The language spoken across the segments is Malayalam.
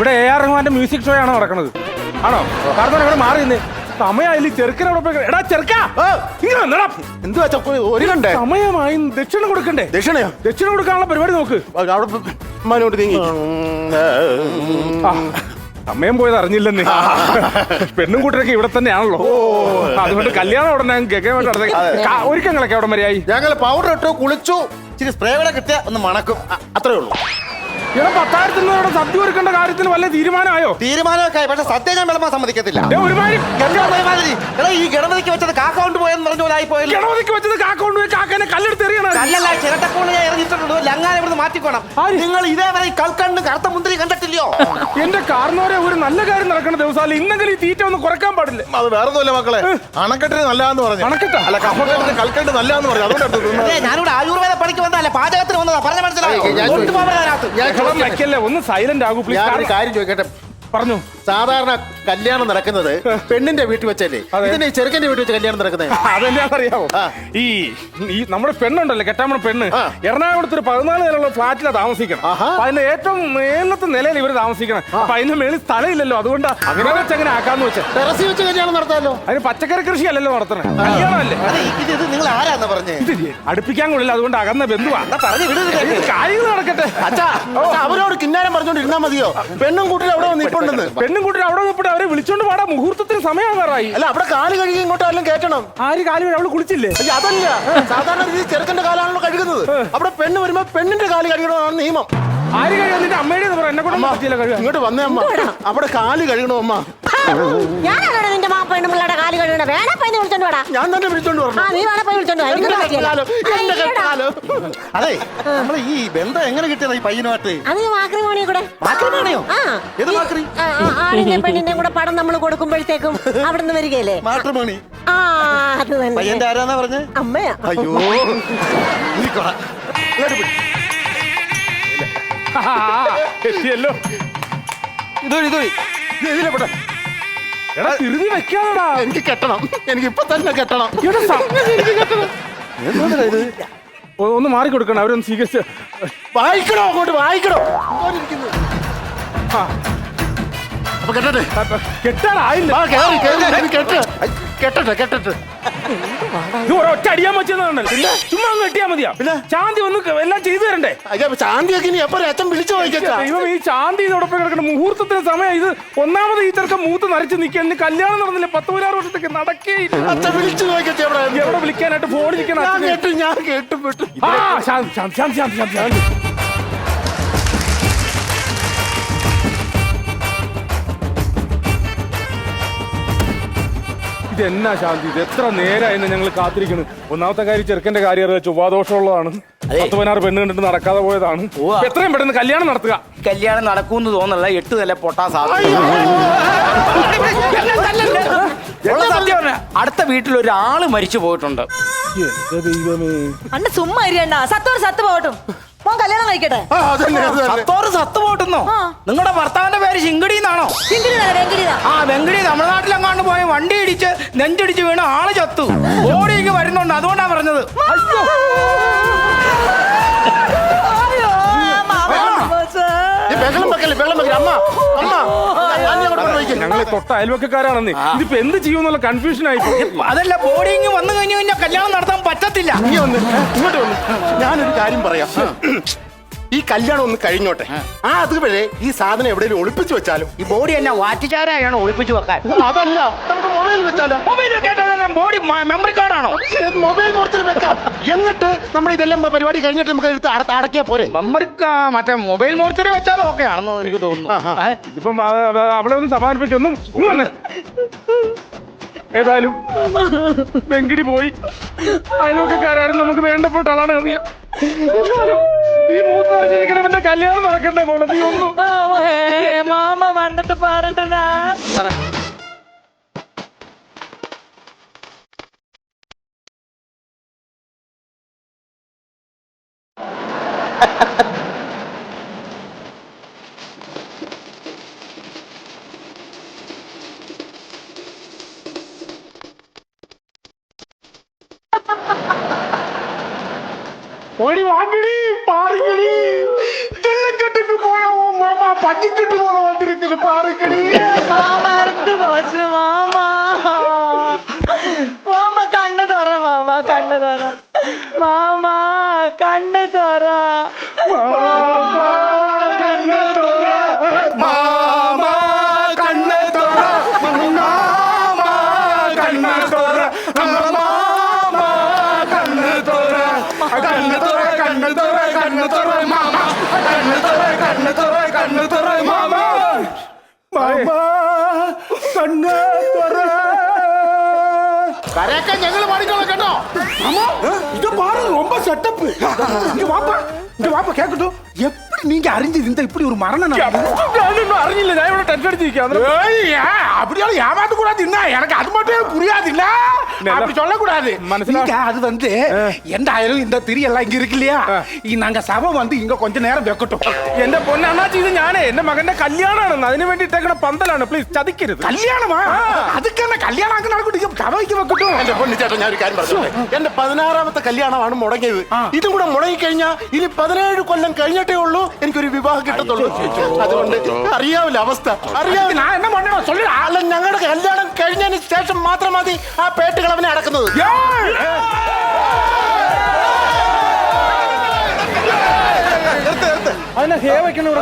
ഇവിടെ എ ആർ റഹ്മാന്റെ മ്യൂസിക് ഷോ ആണോ നടക്കുന്നത് ആണോ? കാരണം ഇവിടെ മാറി നിന്ന്. സമയമായില്ല? ചെറുക്കനോട് എടാ ചെറുക്കാ! ഇങ്ങനെ വന്നെടാ. എന്തുവാ ഒരു കണ്ടേ? സമയമായി ദക്ഷിണ കൊടുക്കണ്ടേ? ദക്ഷിണയോ? ദക്ഷിണ കൊടുക്കാനുള്ള പരിപാടി നോക്ക്. അവിടെ മനോട്ട് നീങ്ങി. ആ, സമയം പോയത് അറിഞ്ഞില്ലെന്ന്. പെണ്ണും കൂട്ടരൊക്കെ ഇവിടെ തന്നെയാണല്ലോ. അതുകൊണ്ട് കല്യാണം ഉടനെ നടത്തി ഒരുക്കങ്ങളൊക്കെ അവിടെ വരെയായി ഞങ്ങൾ പൗഡർ ഇട്ടു കുളിച്ചു ഇച്ചിരി സ്പ്രേ കൂടെ കിട്ടിയ ഒന്ന് മണക്കും. അ- അത്രേ ഉള്ളൂ. ഇവിടെ പത്തായിരത്തിനോടെ സദ്യ ഒരുക്കേണ്ട കാര്യത്തിൽ വല്ല തീരുമാനമായോ? തീരുമാനമൊക്കെ ആയി പക്ഷെ സത്യം ഞാൻ വിളമ്പാൻ സമ്മതിക്കത്തില്ല. ഒരുമാതിരി ഈ ഗണപതിക്ക് വെച്ചത് കാക്ക പോയെന്ന് പറഞ്ഞ പോലെ ആയി പോയല്ലോ ഗണപതിക്ക് വെച്ചത് കാക്ക ചിരട്ടക്കൂൾ ഞാൻ ഇറങ്ങിയിട്ടുണ്ട് ലങ്ങാൻ ഇവിടുന്ന് മാറ്റിക്കോണം. ആര്? നിങ്ങൾ ഇതേവരെ ഈ കൽക്കണ്ട് കറുത്ത മുന്തിരി കണ്ടിട്ടില്ലയോ? എന്റെ കാർന്നോരെ ഒരു നല്ല കാര്യം നടക്കുന്ന ദിവസം ഇന്നെങ്കിലും ഈ തീറ്റ ഒന്ന് കുറയ്ക്കാൻ പാടില്ല? അത് വേറൊന്നുമില്ല മക്കളെ. അണക്കെട്ടിന് നല്ലതാന്ന് പറഞ്ഞു. അണക്കെട്ടാ? അല്ല കഫക്കെട്ടിന് കൽക്കണ്ട് നല്ലതാന്ന് പറഞ്ഞു. അതുകൊണ്ട് അതെ ഞാനിവിടെ ആയുർവേദ പണിക്ക് വന്നതല്ല? പാചകത്തിന് വന്നതാ. പറഞ്ഞ മനസ്സിലായോ? ഒട്ടും ബഹളം വെക്കല്ലേ ഒന്ന് സൈലന്റ് ആകൂ ഞാനൊരു പ്ലീസ് കാര്യം ചോദിക്കട്ടെ? പറഞ്ഞു. സാധാരണ കല്യാണം നടക്കുന്നത് പെണ്ണിന്റെ വീട്ടിൽ വെച്ചല്ലേ. ഇതിന് ഈ ചെറുക്കന്റെ വീട്ടിൽ വെച്ച് കല്യാണം നടക്കുന്നത് അതെന്താണെന്നറിയാമോ ഈ ഈ നമ്മുടെ പെണ്ണുണ്ടല്ലോ കെട്ടാമണ പെണ്ണ്. എറണാകുളത്ത് ഒരു പതിനാല് നിലയുള്ള ഫ്ലാറ്റിലാണ് താമസിക്കണം. അതിന്റെ ഏറ്റവും മേലത്തെ നിലയിൽ ഇവർ താമസിക്കണം. അപ്പൊ അതിന്റെ മേളിൽ സ്ഥലമില്ലല്ലോ അതുകൊണ്ട് അങ്ങനെ വെച്ച് അങ്ങനെ ആക്കാന്ന് വെച്ചാൽ ടെറസിൽ വെച്ച് കല്യാണം നടത്താമല്ലോ അതിന് പച്ചക്കറി കൃഷി അല്ലല്ലോ നടത്തണേ കല്യാണമല്ലേ? ഇത് നിങ്ങൾ ആരാന്ന് പറഞ്ഞേ? അടുപ്പിക്കാൻ കൊള്ളില്ല അതുകൊണ്ട് അകന്ന ബന്ധുവാ. കാര്യങ്ങൾ നടക്കട്ടെ. അവരോട് കിന്നാരം പറഞ്ഞോണ്ട് ഇരുന്നാ മതിയോ? പെണ്ണും കൂട്ടിൽ അവിടെ വന്ന് ഇപ്പുണ്ടെന്ന് പെണ്ണും കൂട്ടി അവിടെ പോയിട്ട് അവരെ വിളിച്ചോണ്ട് പാടാ മുഹൂർത്തത്തിന് സമയമാകാറായി. അല്ല അവിടെ കാൽ കഴുകി ഇങ്ങോട്ട് എല്ലാം കയറ്റണം? ആര് കാലം അവൾ കുളിച്ചില്ലേ? അയ്യ, അതല്ല. സാധാരണ രീതി ചെറുക്കന്റെ കാലാണല്ലോ കഴുകുന്നത്. അവിടെ പെണ്ണ് വരുമ്പോ പെണ്ണിന്റെ കാൽ കഴുകണമെന്നാണ് നിയമം. ആര് കഴിയാൻ നിന്റെ അമ്മയുടെ പറ. എന്നെ കൊണ്ട് പറ്റിയില്ല ഇങ്ങോട്ട് വന്നേ അമ്മ. അവിടെ കാൽ കഴുകണോ അമ്മ? ഞാനാണ് നിന്റെ പെണ്ണുമ്പിള്ളാടെ കാൽ കഴുകണ? വേണേ വിളിച്ചോണ്ട് വാടാ. ഞാൻ തന്നെ വിളിച്ചോണ്ട് ആ പറഞ്ഞു നീ വേണേ പോയി വിളിച്ചോണ്ട് വാ. എന്റെ എനിക്കൊന്നും കെട്ടാലോ? എന്റെ അയ്യടാ. കെട്ടാലോ? അതെ നമ്മൾ ഈ ബന്ധം എങ്ങനെ കിട്ടിയതാ ഈ പയ്യനുമായിട്ട്? അത് മാക്രിമോണിയെ കൂടെ. മാക്രിമോണിയോ? ആ. ഏത് ഈ- മാക്രി? ആ, ആ, ആണിന്റെ പെണ്ണിന്റെ കൂടെ പടം നമ്മൾ കൊടുക്കുമ്പോഴത്തേക്കും അവിടെ നിന്ന് വരികയല്ലേ? മാട്രിമോണി. ആ അത് തന്നെ. പയ്യന്റെ ആരാന്നാ പറഞ്ഞേ? അമ്മയാ. അയ്യോ. കൊറ. ഇങ്ങോട്ട് പിടി. എത്തിയല്ലോ. ഇതൊരു ഇതൊരു ഇതിലെ പെട്ടെ. എടാ തിരുതി വെക്കാനടാ. എനിക്ക് കെട്ടണം. എനിക്ക് ഇപ്പൊ തന്നെ കെട്ടണം. ഇവിടെ സംഗതി എനിക്ക് കെട്ടണം. ഒ- ഒന്ന് മാറി കൊടുക്കണം അവരൊന്ന് സ്വീകരിച്ച്. വായിക്കണോ അങ്ങോട്ട്? വായിക്കണോ? ഇങ്ങോട്ട് ഇരിക്കുന്നു. ആ, അപ്പൊ കെട്ടട്ടെ? അപ്പൊ കെട്ടാറായില്ല കേറി കേറി. കെട്ട്. കെട്ടട്ടെ കെട്ടട്ടെ. ഇത്? ഒരൊറ്റ അടിയാൻ പിന്നെ? ചുമ്മാ കെട്ടിയാ മതിയാ? പിന്നെ? ശാന്തി ഒന്ന് ക- എല്ലാം ചെയ്തു തരണ്ടേ? അയ്യോ ശാന്തിയൊക്കെ ഇനി എപ്പോ അച്ഛൻ വിളിച്ചു വായിക്കാ ദൈവം ഈ ശാന്തി ഇതോടൊപ്പം കിടക്കണം മുഹൂർത്തത്തിന് സമയം ഇത് ഒന്നാമത് ഈ ചെറുക്കം മൂത്ത് നരച്ച് നിൽക്കുന്നു കല്യാണം നടന്നില്ല പത്ത് പതിനാറ് വർഷത്തേക്ക് നടക്കേ ഇല്ല. അച്ഛൻ വിളിച്ചു നോക്കട്ടെ എവിടെ? എവിടെ വിളിക്കാനായിട്ട് ഫോൺ ഞാൻ കേട്ടു ഞാൻ കേട്ടു പെട്ടു. ആ ശാന്തി ശാന്തി ശാന്തി ശാന്തി ശാന്തി. ഇതെന്നാ ശാന്തി? ഇത് എത്ര നേരമായിരുന്നു ഞങ്ങൾ കാത്തിരിക്കുന്നു. ഒന്നാമത്തെ കാര്യം ചെറുക്കന്റെ കാര്യം അറിയാം. ചൊവ്വാദോഷമുള്ളതാണ്. പത്ത് പതിനാറ് പെണ്ണ് കണ്ടിട്ട് നടക്കാതെ പോയതാണ്. ഉവ്വ. എത്രയും പെട്ടെന്ന് കല്യാണം നടത്തുക. കല്യാണം നടക്കൂന്ന് തോന്നല്ല എട്ട് തല പൊട്ടാ സാധ്യത. ഉള്ള സത്യം പറഞ്ഞാ, അടുത്ത വീട്ടിൽ ഒരാൾ മരിച്ചു പോയിട്ടുണ്ട്. എന്റെ ദൈവമേ. അണ്ണ സുമ്മാ ഇരിയണ്ട സത്തോറ് സത്ത് പോകട്ടും. മോൻ കല്യാണം കഴിക്കട്ടെ? ആ അതന്നെ അതന്നെ സത്തോറ് സത്ത് പോട്ടുന്നോ. ആ. നിങ്ങളുടെ ഭർത്താവിന്റെ പേര് ശിങ്കടി എന്നാണോ എങ്കിലിതാ ആ വെങ്കടി തമിഴ്നാട്ടിലെങ്ങാണ്ട് പോയി വണ്ടി ഇടിച്ച് നെഞ്ചടിച്ച് വീണ് ആൾ ചത്തു. ഓടിക്ക് വരുന്നുണ്ട്. അതുകൊണ്ടാ പറഞ്ഞത്. അയ്യോ. ബഹളം വെക്കല്ലേ? ബഹളം വെക്കല്ലേ? അമ്മ അമ്മ. ഞങ്ങൾ തൊട്ട അയൽവക്കക്കാരാണെന്ന്. ഇതിപ്പോ എന്ത് ചെയ്യുന്നുള്ള കൺഫ്യൂഷൻ ആയി. അതല്ല ബോഡിങ് വന്നു കഴിഞ്ഞു കഴിഞ്ഞാൽ കല്യാണം നടത്താൻ പറ്റത്തില്ല. ഇങ്ങോട്ട് വന്ന്. ഞാനൊരു കാര്യം പറയാം. ഈ കല്യാണം ഒന്ന് കഴിഞ്ഞോട്ടെ. ആ. അതുവരെ ഈ സാധനം എവിടെയെങ്കിലും ഒളിപ്പിച്ചു വെച്ചാലും ഈ ബോഡി എന്നെ വാറ്റിച്ചാരായാണ് ഒളിപ്പിച്ചു വെക്കാൻ? അതല്ല. നമുക്ക് മൊബൈൽ വെച്ചാലോ. മൊബൈൽ ബോഡി മെമ്മറി കാർഡാണോ മൊബൈൽ വെക്കാം. എന്നിട്ട് നമ്മൾ ഇതെല്ലാം പരിപാടി കഴിഞ്ഞിട്ട് നമുക്ക് എടുത്ത് അടക്കിയാ പോരെ. മെമ്മറി മറ്റേ മൊബൈൽ മോർച്ചറി വെച്ചാലും ഓക്കെ ആണെന്ന് എനിക്ക് തോന്നുന്നു. ആ- അവളെ ഒന്ന് സമാനിപ്പിച്ചൊന്നും. ഏതായാലും വെങ്കിടി പോയി. അയൽവക്കക്കാരാരും നമുക്ക് വേണ്ടപ്പെട്ട ആളാണ് അറിയാം. എന്നാലും മൂന്നാഴ്ച മൂന്ന് എന്റെ കല്യാണം നടക്കണ്ടേ മോളെ? നീ ഒന്നും മാമ വന്നിട്ട് പറഞ്ഞടാ Ha ha പാറിയടി കരയൊക്കെ ഞങ്ങൾ പാടിക്കോളാം കേട്ടോ இது பாரு ரொம்ப செட்டப் இங்க வாப்பா जब आप क्या कर दो ये நீங்க அறிஞ்சிருந்தா இப்படி ஒரு மரணம் இன்னும் அறிஞல நான் இவ்வளவு டச் அடிச்சிருக்கேன் அப்படியால ஏமாத்த கூடாது என்ன எனக்கு அது மட்டும் புரியாது இல்ல சொல்லக்கூடாது நீங்க அது வந்து எந்த இந்த திரி எல்லாம் இங்க இருக்கு இல்லையா வந்து இங்க கொஞ்ச നേരം വെക്കട്ടും. എന്റെ പൊന്നണ്ണാച്ചി ഇത് ഞാനേ എന്റെ മകന്റെ കല്യാണമാണ് അതിന് വേണ്ടി ഇട്ടേക്കണ പന്തലാണ്. പ്ലീസ് ചതിക്കരുത്. കല്യാണമാ? അതൊക്കെ കല്യാണം ആക്കി നടക്കും കഥയ്ക്ക് വെക്കട്ടും. എന്റെ പൊന്നു ചേട്ടൻ ഞാൻ ഒരു കാര്യം പറഞ്ഞു എന്റെ പതിനാറാമത്തെ കല്യാണമാണ് മുടങ്ങിയത്. ഇതും കൂടെ മുടങ്ങി കഴിഞ്ഞാൽ ഇനി പതിനേഴ് കൊല്ലം കഴിഞ്ഞിട്ടേ ഉള്ളൂ. എനിക്കൊരു വിവാഹം കിട്ടത്തുള്ളൂ അതുകൊണ്ട് അറിയാവില്ല അവസ്ഥ അറിയാവില്ല நான் என்ன பண்ணணும் சொல்லுடா അല്ല ഞങ്ങളുടെ കല്യാണം കഴിഞ്ഞതിന് ശേഷം മാത്രം മതി ആ പേട്ടുകളവനെ അടക്കുന്നത് അതിനെ ഹേ വെക്കണ ഇവിടെ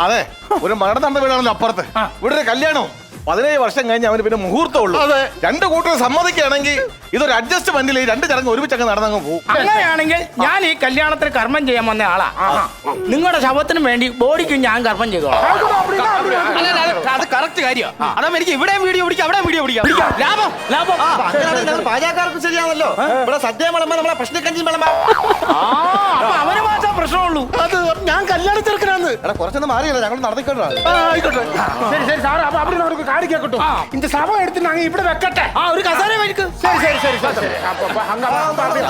അതെ ഒരു മരണം നടന്ന വീടാണല്ലോ അപ്പുറത്ത് ഇവിടെ ഒരു കല്യാണം പതിനേഴ് വർഷം കഴിഞ്ഞ് അവന് പിന്നെ മുഹൂർത്തം ഉള്ളൂ അതെ. രണ്ട് കൂട്ടർ സമ്മതിക്കുകയാണെങ്കിൽ ഇതൊരു അഡ്ജസ്റ്റ്മെന്റിൽ ഈ രണ്ട് ചടങ്ങ് ഒരുമിച്ചങ്ങ് നടന്നങ്ങ് പോകും. അങ്ങനെയാണെങ്കിൽ ഞാൻ ഈ കല്യാണത്തിന് കർമ്മം ചെയ്യാൻ വന്ന ആളാ. നിങ്ങളുടെ ശവത്തിനും വേണ്ടി ബോഡിക്ക് ഞാൻ കർമ്മം ചെയ്തോളാം. അല്ല, അത് കറക്റ്റ് കാര്യമാണ് അതാവുമ്പോ എനിക്ക് ഇവിടെയും വീഡിയോ പിടിക്കാം അവിടെ വീഡിയോ പിടിക്കാം. ലാഭം. ലാഭം. പാചകക്കാർക്ക് ശരിയാണല്ലോ. ഇവിടെ സദ്യ വിളമ്പ നമ്മളെ ഭക്ഷണക്കഞ്ചി വിളമ്പാ. അപ്പൊ അവന് മാത്രം പ്രശ്നമുള്ളൂ അത് ഞാൻ കല്യാണ ചെറുക്കനാന്ന് എടാ കുറച്ചൊന്നും മാറിയല്ല ഞങ്ങൾ നടന്നിക്കോട്ടെ ആ, ആയിക്കോട്ടെ சரி சரி சார் அப்ப அப்படி நான் ஒரு காடி கேட்கட்டும் இந்த சபம் எடுத்து நாங்க இப்படி வைக்கட்டே ആ ഒരു കസാര വഴിക്ക് சரி சரி சரி சரி சரி அப்ப அப்ப அங்க வா, அப்ப அப்படி.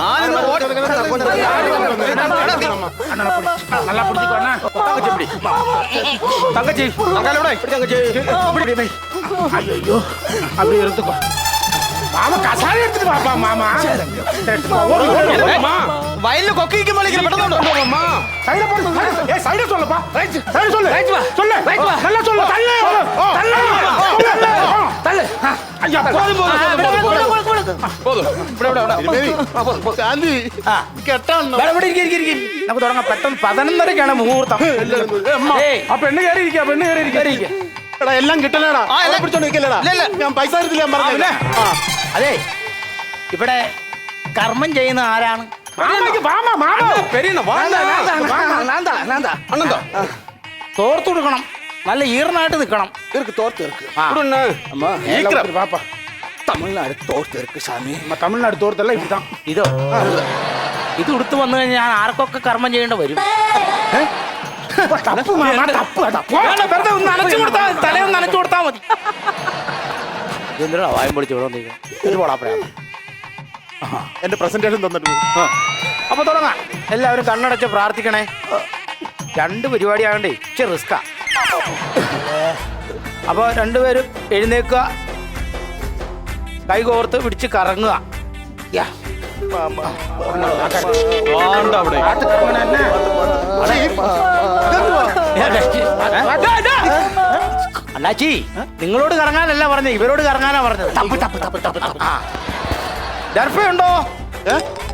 அண்ணா, பிடி. நல்லா பிடிச்சிக்கோ அண்ணா തങ്കച്ചി തങ്കാലൂടെ തങ്കച്ചി இப்படி வை. ஐயோ அப்படி எடுத்துக்கோ மாமா கசாரி எடுத்துட்டு வாப்பா மாமா വയലിൽ കൊക്കിരിക്കുമ്പോൾ പെട്ടെന്നുണ്ടോ சைட போடு சைட. ஏய் சைட சொல்லுப்பா ரைட் சைட சொல்லு ரைட் வா சொல்லு ரைட் வா நல்லா சொல்லு தள்ளு தள்ளு தள்ளு ஆ, தள்ளு ஆ, ஐயா போதும் போதும் ശാന്തി കെട്ടാണോ ഇവിടെ ഇരിക്ക്, ഇരിക്ക്, ഇരിക്ക്. നമുക്ക് തുടങ്ങാം പെട്ടെന്ന് പതിനൊന്നരക്കാണ് മുഹൂർത്തം ഏയ്, ആ പെണ്ണ് കയറി ഇരിക്കുക പെണ്ണ് കയറി ഇരിക്കുക എടാ എല്ലാം കിട്ടലടാ ആ, എല്ലാം- പിടിച്ചോണ്ട് നിൽക്കലടാ ഇല്ല, ഇല്ല. ഞാൻ പൈസ തരത്തില്ല ഞാൻ പറഞ്ഞില്ല അതെ ഇവിടെ കർമ്മം ചെയ്യുന്ന ആരാണ് തോർത്തു കൊടുക്കണം. നല്ല ഈർന്നായിട്ട് നിൽക്കണം. പാപ്പ. തമിഴ്നാട് சாமி நம்ம തമിഴ്നാട് തോർത്തല്ല ഇവിടാ ഇതോ? ഇത് ഉടുത്ത് വന്നു കഴിഞ്ഞാൽ ഞാൻ ആർക്കൊക്കെ കർമ്മം ചെയ്യേണ്ട വരും? തപ്പ് മാമ, തപ്പ്, തപ്പ്. വെറുതെ ഒന്ന് നനച്ചു കൊടുത്താ മതി, തലയൊന്ന് നനച്ചു കൊടുത്താ മതി. എന്തിനാ വായം പൊളിച്ച് ഇവിടെ വന്നിരിക്കുന്നത്? പോടാ പ്രായം. എന്റെ പ്രസന്റേഷൻ തന്നിട്ട്. അപ്പൊ തുടങ്ങാ. എല്ലാവരും കണ്ണടച്ച് പ്രാർത്ഥിക്കണേ. രണ്ട് പരിപാടി ആകണ്ടേ ഇച്ചിരി റിസ്കാ അപ്പൊ രണ്ടുപേരും എഴുന്നേക്കുക കൈ കോർത്ത് പിടിച്ച് കറങ്ങുക. അണ്ണാച്ചി നിങ്ങളോട് കറങ്ങാനല്ല പറഞ്ഞത് ഇവരോട് കറങ്ങാനാ പറഞ്ഞത്. ആ. ദർഭയുണ്ടോ?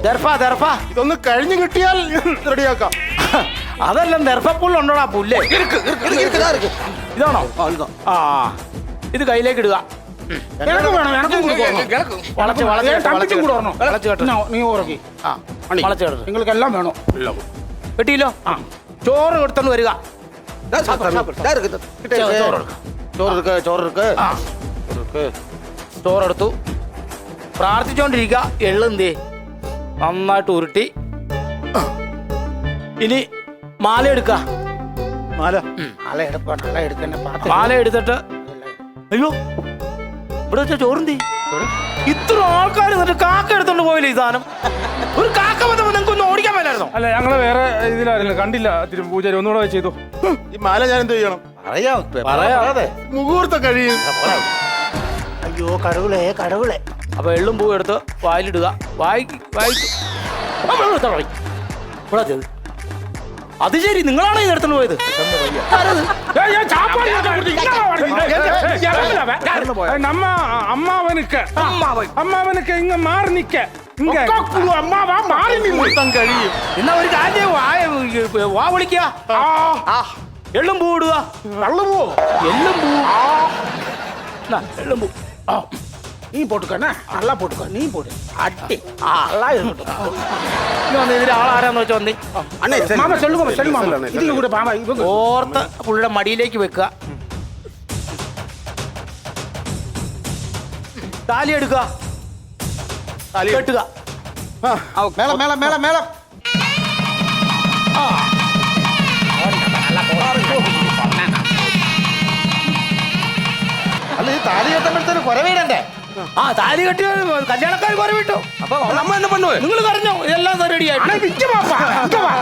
ദർഫ ദർഫ ഇതൊന്ന് കഴിഞ്ഞു കിട്ടിയാൽ റെഡിയാക്കാം. അതല്ല ദർഭപ്പുള്ളുണ്ടോടാ പുല്ലേ? ഇതാണോ? ആ ഇത്. കയ്യിലേക്ക് ഇടുക. നിങ്ങൾക്കെല്ലാം വേണോ. കിട്ടിയില്ലോ ആ. ചോറ് എടുത്തോണ്ട് വരിക. ചോറ്. ചോറ് എടുക്ക് ചോറ് എടുത്തു പ്രാർത്ഥിച്ചോണ്ടിരിക്കുക എള്ളെന്തേ? നന്നായിട്ട് ഉരുട്ടി. ഇനി മാല എടുക്ക. മാല? മാല എടുക്കന്നെ എടുത്തിട്ട് അയ്യോ. ഇവിടെ വെച്ച ചോറുന്തേ? ഇത്ര ആൾക്കാർ എന്നിട്ട് കാക്ക എടുത്തോണ്ട് പോയില്ല ഈ സാധനം? ഒരു കാക്ക വന്നപ്പോ നിങ്ങൾക്ക് ഒന്ന് ഓടിക്കാൻ പറ്റായിരുന്നോ അല്ല ഞങ്ങൾ വേറെ ഇതിലായിരുന്നു കണ്ടില്ല തിരു പൂജാരി ഒന്നുകൂടെ ചെയ്തു. ഈ മാല ഞാൻ എന്ത് ചെയ്യണം പറയാതെ മുഹൂർത്തം കഴിയും. അയ്യോ കടവുളെ കടവുളെ അപ്പോൾ എള്ളും പൂവും എടുത്ത് വായിലിടുക വായി വായിച്ചു തുടങ്ങി അത് ശരി നിങ്ങളാണ് ഈ നേരത്തിന് പോയത് നമ്മ അമ്മാവനുക്ക് അമ്മാവനുക്ക് ഇങ്ങ മാറി നിക്ക എന്നാ ഒരു വാ എള്ളും പൂ ഇടുക എള്ളും പൂ എള്ളും പൂ എള്ളും പൂ நீ போட்டுக்கண்ணே நல்லா போட்டுக்கோ நீ போட்டு അട്ടി ആ അള്ളാ ഇരുന്നോട്ടോ. ഇനി വന്ന് ഇതിൽ ആളാരാന്ന് വെച്ചാ വന്നേ மாமா சொல்லுங்க சொல்லு மாமா இதுங்க கூட பாமா இவங்க ഓർത്ത് പുള്ളിയുടെ മടിയിലേക്ക് വെക്കുക താലി എടുക്കുക കെട്ടുക മേളം മേളം മേളം മേളം അല്ല ഈ താലി കെട്ടുമ്പോഴത്തേന് കുറവേടണ്ടേ ആ താലി കെട്ടി കല്യാണക്കാർ കുറെ വിട്ടു അപ്പൊ നമ്മ என்ன பண்ணுவ നിങ്ങൾ കരഞ്ഞോ ഇതെല്ലാം റെഡി ആയിട്ട് அண்ணா இங்க வாப்பா இங்க வா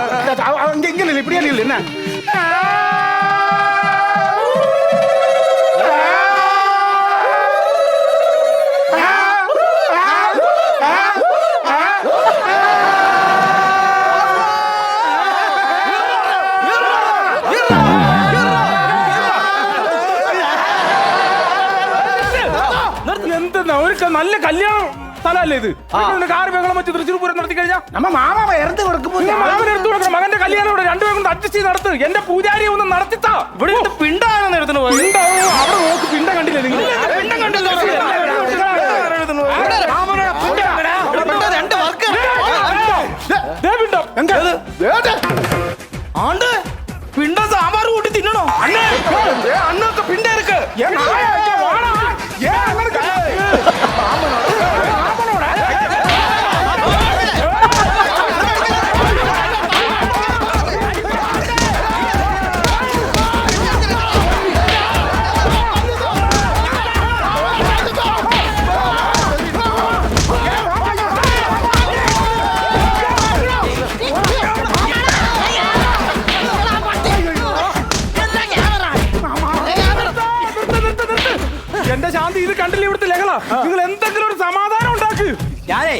அவ- அவ இங்க இங்க நில்லு இப்படியே நில்லு என்ன നല്ല കല്യാണം സ്ഥലമല്ലേ ഇത്? കാറ് ബഹളം വെച്ച് തൃശ്ശൂർ പൂരം നടത്തി കഴിഞ്ഞാൽ നമ്മ മാമ ഇറந்து കൊടുക്കുമ്പോൾ മാമൻ എടുത്തു കൊടുക്കണം. മകന്റെ കല്യാണം ഇവിടെ രണ്ടുപേരും അഡ്ജസ്റ്റ് ചെയ്ത് നടത്തും. എന്റെ പൂജാരിയെ ഒന്ന് നടത്തിത്താ. ഇവിടെ ഇരുന്ന് ശാന്തി ഇത് കണ്ടില്ല ഇവിടുത്തെ ലഹള? നിങ്ങൾ എന്തെങ്കിലും ഒരു സമാധാനം ഉണ്ടാക്ക്. ഞാനേ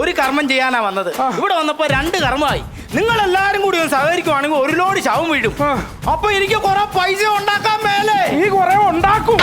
ഒരു കർമ്മം ചെയ്യാനാ വന്നത്. ഇവിടെ വന്നപ്പോ രണ്ട് കർമ്മമായി. നിങ്ങൾ എല്ലാരും കൂടി ഒന്ന് സഹകരിക്കുവാണെങ്കിൽ ഒരു ലോഡ് ശവം വീഴും. അപ്പൊ എനിക്ക് കൊറേ പൈസ ഉണ്ടാക്കാൻ മേലെ. ഈ കൊറേ ഉണ്ടാക്കും!